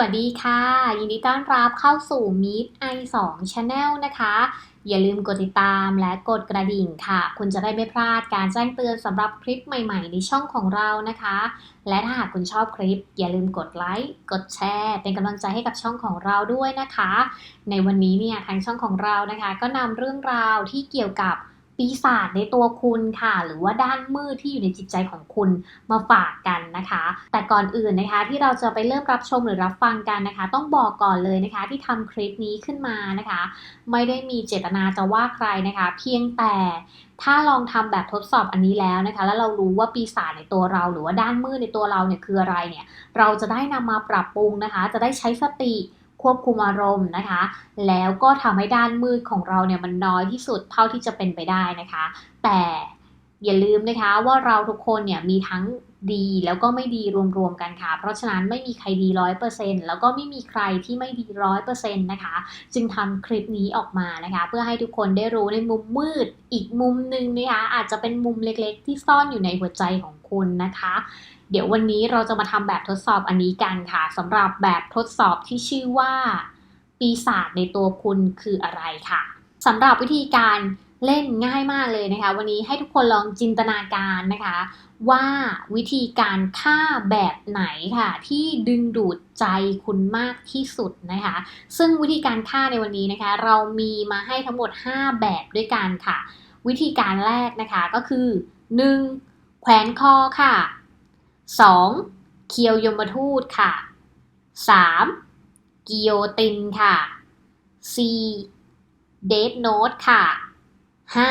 วัสดีค่ะ ยินดีต้อนรับเข้าสู่ Meet i2 Channel นะคะ อย่าลืมกดติดตามและกดกระดิ่งค่ะ คุณจะได้ไม่พลาดการแจ้งเตือนสำหรับคลิปใหม่ๆ ในช่องของเรานะคะ และถ้าหากคุณชอบคลิป อย่าลืมกดไลค์กดแชร์ เป็นกำลังใจให้กับช่องของเราด้วยนะคะ ในวันนี้เนี่ยทางช่องของเรานะคะ ก็นำเรื่องราวที่เกี่ยวกับ ปีศาจในตัวคุณค่ะ หรือว่าด้านมืดที่อยู่ในจิตใจของคุณมาฝากกันนะคะ แต่ก่อนอื่นนะคะที่เราจะไปเริ่มรับชมหรือรับฟังกันนะคะ ต้องบอกก่อนเลยนะคะที่ทำคลิปนี้ขึ้นมานะคะ ไม่ได้มีเจตนาจะว่าใครนะคะ เพียงแต่ถ้าลองทำแบบทดสอบอันนี้แล้วนะคะ แล้วเรารู้ว่าปีศาจในตัวเรา หรือว่าด้านมืดในตัวเราเนี่ยคืออะไรเนี่ย เราจะได้นำมาปรับปรุงนะคะ จะได้ใช้สติ ควบคุมอารมณ์นะคะ แล้วก็ทำให้ด้านมืดของเราเนี่ยมันน้อยที่สุดเท่าที่จะเป็นไปได้นะคะ แต่อย่าลืมนะคะว่าเราทุกคนเนี่ยมีทั้งดีแล้วก็ไม่ดีรวมๆกันค่ะ เพราะฉะนั้นไม่มีใครดีร้อยเปอร์เซ็นต์แล้วก็ไม่มีใครที่ไม่ดีร้อยเปอร์เซ็นต์นะคะ จึงทำคลิปนี้ออกมานะคะ เพื่อให้ทุกคนได้รู้ในมุมมืดอีกมุมหนึ่งนะคะอาจจะเป็นมุมเล็กๆ ที่ซ่อนอยู่ในหัวใจของคุณนะคะ เดี๋ยววันนี้เราจะมาทำแบบทดสอบอันนี้กันค่ะสำหรับแบบทดสอบที่ชื่อว่า ปีศาจในตัวคุณคืออะไรค่ะสำหรับวิธีการเล่นง่ายมากเลยนะคะ วันนี้ให้ทุกคนลองจินตนาการนะคะ ว่าวิธีการฆ่าแบบไหนค่ะ ที่ดึงดูดใจคุณมากที่สุดนะคะ ซึ่งวิธีการฆ่าในวันนี้นะคะ เรามีมาให้ทั้งหมด 5 แบบด้วยกันค่ะ วิธีการแรกนะคะก็คือ 1. แขวนคอค่ะ 2. เคียวยมทูตค่ะ 3. กิโยตินค่ะ 4. เดทโนตค่ะ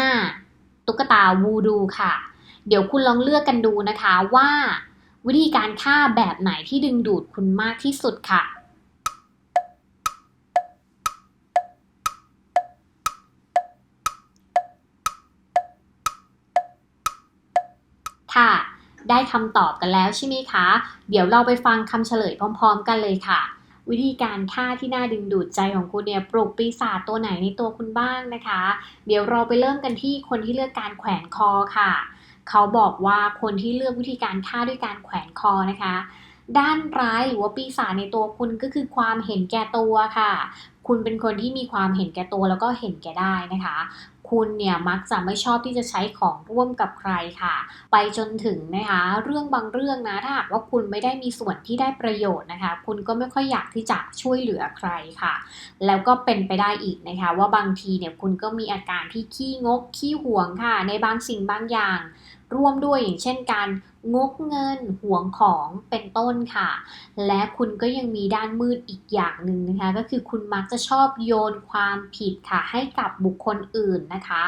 5. ตุ๊กตาวูดูค่ะ เดี๋ยวคุณลองเลือกกันดูนะคะว่า วิธีการฆ่าแบบไหนที่ดึงดูดคุณมากที่สุดค่ะค่ะ ได้คำตอบกันแล้วใช่ไหมคะ เดี๋ยวเราไปฟังคำเฉลยพร้อม ๆ กันเลยค่ะ วิธีการฆ่าที่น่าดึงดูดใจของคุณเนี่ยปลุกปีศาจตัวไหนในตัวคุณบ้างนะคะ เดี๋ยวเราไปเริ่มกันที่คนที่เลือกการแขวนคอค่ะ เขาบอกว่าคนที่เลือกวิธีการฆ่าด้วยการแขวนคอนะคะด้านร้ายหรือว่าปีศาจในตัวคุณก็คือความเห็นแก่ตัวค่ะ คุณเป็นคนที่มีความเห็นแก่ตัวแล้วก็เห็นแก่ได้นะคะ คุณเนี่ยมักจะไม่ชอบที่จะใช้ของร่วมกับใครค่ะ ไปจนถึงนะคะเรื่องบางเรื่องนะถ้าหากว่าคุณไม่ได้มีส่วนที่ได้ประโยชน์นะคะ คุณก็ไม่ค่อยอยากที่จะช่วยเหลือใครค่ะ แล้วก็เป็นไปได้อีกนะคะ ว่าบางทีเนี่ยคุณก็มีอาการที่ขี้งกขี้หวงค่ะ ในบางสิ่งบางอย่าง ร่วมด้วยอย่างเช่นการ งกเงินห่วงของเป็นต้นค่ะ และคุณก็ยังมีด้านมืดอีกอย่างหนึ่งนะคะ ก็คือคุณมักจะชอบโยนความผิดค่ะ ให้กับบุคคลอื่นนะคะ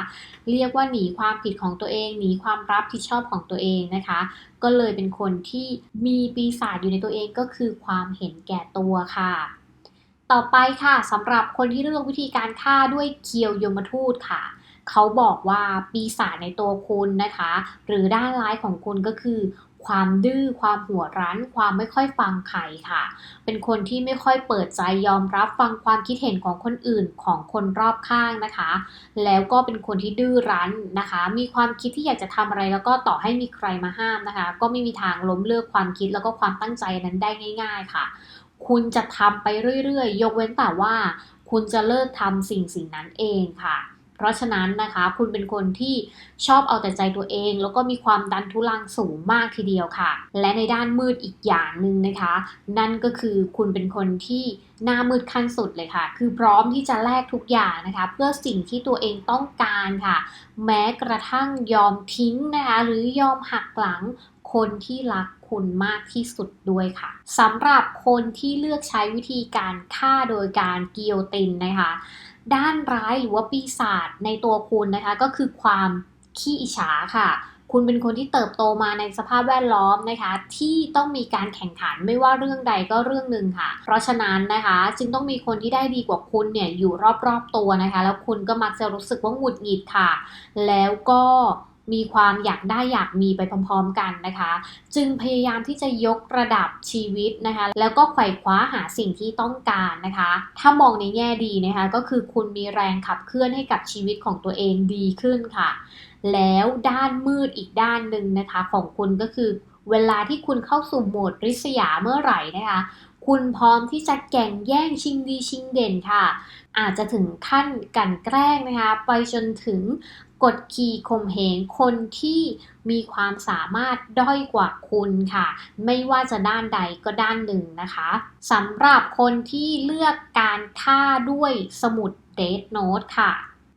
เรียกว่าหนีความผิดของตัวเองหนีความรับผิดชอบของตัวเองนะคะ ก็เลยเป็นคนที่มีปีศาจอยู่ในตัวเองก็คือความเห็นแก่ตัวค่ะต่อไปค่ะสำหรับคนที่เลือกวิธีการฆ่าด้วยเคียวยมทูตค่ะ เขาบอกว่าปีศาจในตัวคุณนะคะ หรือด้านร้ายของคุณก็คือ ความดื้อความหัวรั้น ความไม่ค่อยฟังใครค่ะ เป็นคนที่ไม่ค่อยเปิดใจยอมรับฟังความคิดเห็นของคนอื่นของคนรอบข้างนะคะ แล้วก็เป็นคนที่ดื้อรั้นนะคะ มีความคิดที่อยากจะทำอะไรแล้วก็ต่อให้มีใครมาห้ามนะคะ ก็ไม่มีทางล้มเลิกความคิดแล้วก็ความตั้งใจนั้นได้ง่าย ๆค่ะ คุณจะทำไปเรื่อยๆ ยกเว้นแต่ว่าคุณจะเลิกทำสิ่งสิ่งนั้นเองค่ะ เพราะฉะนั้นนะคะ คุณเป็นคนที่ชอบเอาแต่ใจตัวเอง แล้วก็มีความดันทุลังสูงมากทีเดียวค่ะ และในด้านมืดอีกอย่างหนึ่งนะคะ นั่นก็คือคุณเป็นคนที่หน้ามืดขั้นสุดเลยค่ะ คือพร้อมที่จะแลกทุกอย่างนะคะ เพื่อสิ่งที่ตัวเองต้องการค่ะ แม้กระทั่งยอมทิ้งนะคะ หรือยอมหักหลังคนที่รักคุณมากที่สุดด้วยค่ะสำหรับคนที่เลือกใช้วิธีการฆ่าโดยการกิโยตินนะคะ ด้านร้ายหรือว่าปีศาจในตัวคุณนะคะ ก็คือความขี้อิจฉาค่ะ คุณเป็นคนที่เติบโตมาในสภาพแวดล้อมนะคะ ที่ต้องมีการแข่งขันไม่ว่าเรื่องใดก็เรื่องหนึ่งค่ะ เพราะฉะนั้นนะคะ จึงต้องมีคนที่ได้ดีกว่าคุณเนี่ยอยู่รอบๆตัวนะคะ แล้วคุณก็มักจะรู้สึกว่าหงุดหงิดค่ะ แล้วก็ มีความอยากได้อยากมีไปพร้อมๆกันนะคะ จึงพยายามที่จะยกระดับชีวิตนะคะ แล้วก็ไขว่คว้าหาสิ่งที่ต้องการนะคะ ถ้ามองในแง่ดีนะคะ ก็คือคุณมีแรงขับเคลื่อนให้กับชีวิตของตัวเองดีขึ้นค่ะ แล้วด้านมืดอีกด้านหนึ่งนะคะของคุณก็คือเวลาที่คุณเข้าสู่โหมดริษยาเมื่อไหร่นะคะ คุณพร้อมที่จะแก่งแย่งชิงดีชิงเด่นค่ะ อาจจะถึงขั้นกันแกล้งนะคะ ไปจนถึง กดขี่ข่มเหงคนที่มีความสามารถด้อยกว่าคุณค่ะ ไม่ว่าจะด้านใดก็ด้านหนึ่งนะคะสำหรับคนที่เลือกการฆ่าด้วยสมุดเดทโนตค่ะ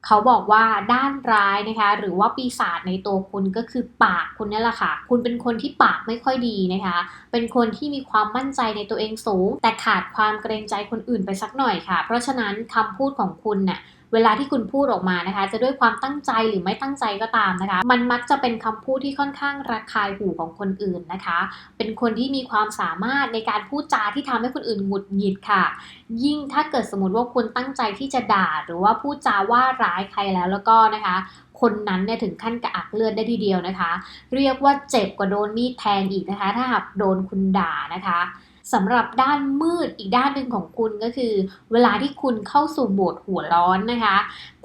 เขาบอกว่าด้านร้ายนะคะ หรือว่าปีศาจในตัวคุณก็คือปากคุณนี่แหละค่ะ คุณเป็นคนที่ปากไม่ค่อยดีนะคะ เป็นคนที่มีความมั่นใจในตัวเองสูง แต่ขาดความเกรงใจคนอื่นไปสักหน่อยค่ะ เพราะฉะนั้นคำพูดของคุณเนี่ย เวลาที่คุณพูดออกมานะคะ จะด้วยความตั้งใจหรือไม่ตั้งใจก็ตามนะคะ มันมักจะเป็นคำพูดที่ค่อนข้างระคายหูของคนอื่นนะคะ เป็นคนที่มีความสามารถในการพูดจาที่ทำให้คนอื่นหงุดหงิดค่ะ ยิ่งถ้าเกิดสมมติว่าคุณตั้งใจที่จะด่า หรือว่าพูดจาว่าร้ายใครแล้วแล้วก็นะคะคนนั้นเนี่ยถึงขั้นกระอักเลือดได้ทีเดียวนะคะ เรียกว่าเจ็บกว่าโดนมีดแทงอีกนะคะ ถ้าหากโดนคุณด่านะคะ สำหรับด้านมืดอีกด้านหนึ่งของคุณก็คือ เวลาที่คุณเข้าสู่โหมดหัวร้อนนะคะ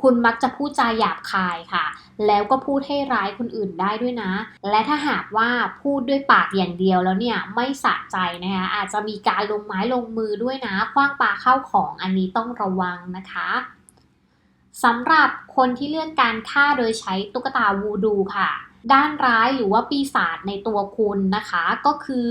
คุณมักจะพูดจาหยาบคายค่ะ แล้วก็พูดให้ร้ายคนอื่นได้ด้วยนะ และถ้าหากว่าพูดด้วยปากอย่างเดียวแล้วเนี่ยไม่สะใจนะคะอาจจะมีการลงไม้ลงมือด้วยนะคว้างปาเข้าของอันนี้ต้องระวังนะคะสำหรับคนที่เลือกการฆ่าโดยใช้ตุ๊กตาวูดูค่ะ ด้านร้ายหรือว่าปีศาจในตัวคุณนะคะ ก็คือ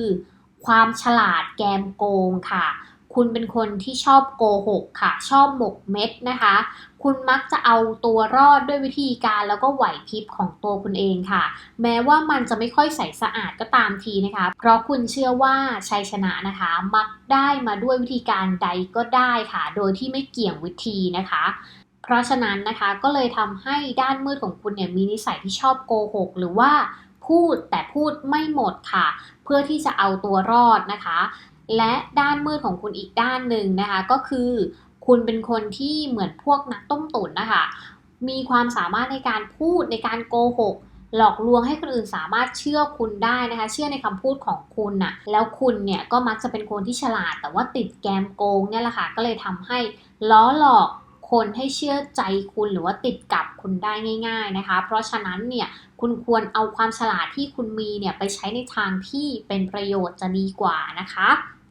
ความฉลาดแกมโกงค่ะ คุณเป็นคนที่ชอบโกหกค่ะ ชอบหมกเม็ดนะคะ คุณมักจะเอาตัวรอดด้วยวิธีการแล้วก็ไหวพริบของตัวคุณเองค่ะ แม้ว่ามันจะไม่ค่อยใสสะอาดก็ตามทีนะคะ เพราะคุณเชื่อว่าชัยชนะนะคะ มักได้มาด้วยวิธีการใดก็ได้ค่ะ โดยที่ไม่เกี่ยงวิธีนะคะเพราะฉะนั้นนะคะก็เลยทำให้ด้านมืดของคุณเนี่ยมีนิสัยที่ชอบโกหก หรือว่า พูดแต่พูดไม่หมดค่ะ เพื่อที่จะเอาตัวรอดนะคะ และด้านมืดของคุณอีกด้านหนึ่งนะคะก็คือ คุณเป็นคนที่เหมือนพวกนักต้มตุ๋นนะคะมีความสามารถในการพูดในการโกหกหลอกลวงให้คนอื่นสามารถเชื่อคุณได้นะคะ เชื่อในคำพูดของคุณน่ะ แล้วคุณเนี่ยก็มักจะเป็นคนที่ฉลาด แต่ว่าติดแกมโกงเนี่ยแหละค่ะ ก็เลยทำให้ล้อหลอก คนให้เชื่อใจคุณหรือว่าติดกับคุณได้ง่าย ๆนะคะ เพราะฉะนั้นเนี่ยคุณควรเอาความฉลาดที่คุณมีเนี่ยไปใช้ในทางที่เป็นประโยชน์จะดีกว่านะคะ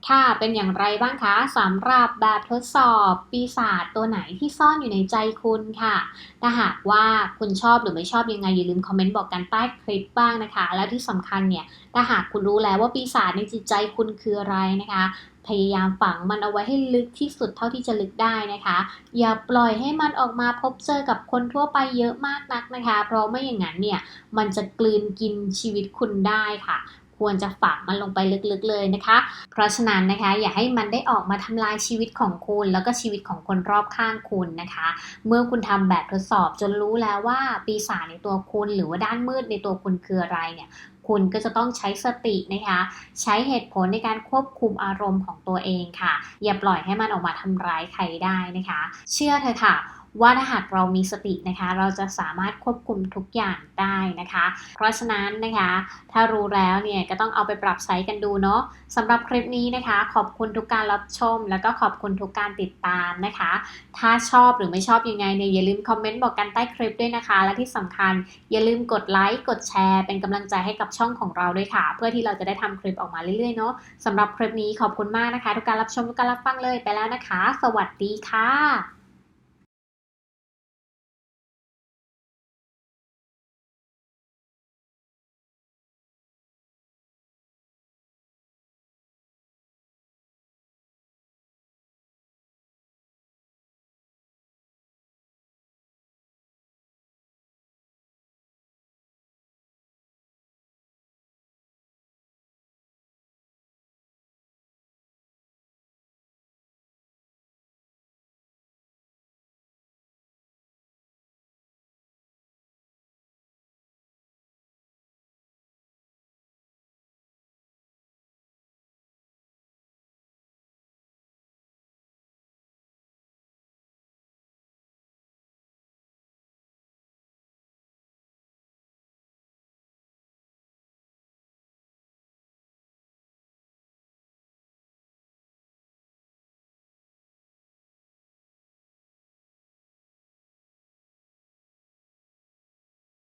ค่ะ เป็นอย่างไรบ้างคะสำหรับแบบทดสอบปีศาจตัวไหนที่ซ่อนอยู่ในใจคุณค่ะ ถ้าหากว่าคุณชอบหรือไม่ชอบยังไง อย่าลืมคอมเมนต์บอกกันใต้คลิปบ้างนะคะ แล้วที่สำคัญเนี่ยถ้าหากคุณรู้แล้วว่าปีศาจในจิตใจคุณคืออะไรนะคะ พยายามฝังมันเอาไว้ให้ลึกที่สุดเท่าที่จะลึกได้นะคะ อย่าปล่อยให้มันออกมาพบเจอกับคนทั่วไปเยอะมากนักนะคะ เพราะไม่อย่างนั้นเนี่ยมันจะกลืนกินชีวิตคุณได้ค่ะ ควรจะฝังมันลงไปลึกๆเลยนะคะ เพราะฉะนั้นนะคะอย่าให้มันได้ออกมาทำลายชีวิตของคุณ แล้วก็ชีวิตของคนรอบข้างคุณนะคะ เมื่อคุณทำแบบทดสอบจนรู้แล้วว่าปีศาจในตัวคุณหรือว่าด้านมืดในตัวคุณคืออะไรเนี่ยคุณก็จะต้องใช้สตินะคะ ใช้เหตุผลในการควบคุมอารมณ์ของตัวเองค่ะ อย่าปล่อยให้มันออกมาทำร้ายใครได้นะคะ เชื่อเถอะค่ะ ว่าถ้าหากเรามีสตินะคะ เราจะสามารถควบคุมทุกอย่างได้นะคะ เพราะฉะนั้นนะคะ ถ้ารู้แล้วเนี่ยก็ต้องเอาไปปรับใช้กันดูเนาะสำหรับคลิปนี้นะคะ ขอบคุณทุกการรับชม แล้วก็ขอบคุณทุกการติดตามนะคะ ถ้าชอบหรือไม่ชอบยังไงเนี่ยอย่าลืมคอมเมนต์บอกกันใต้คลิปด้วยนะคะ และที่สำคัญอย่าลืมกดไลค์กดแชร์ เป็นกำลังใจให้กับช่องของเราด้วยค่ะ เพื่อที่เราจะได้ทำคลิปออกมาเรื่อยๆเนาะสำหรับคลิปนี้ขอบคุณมากนะคะ ทุกการรับชมทุกการรับฟังเลยไปแล้วนะคะ สวัสดีค่ะ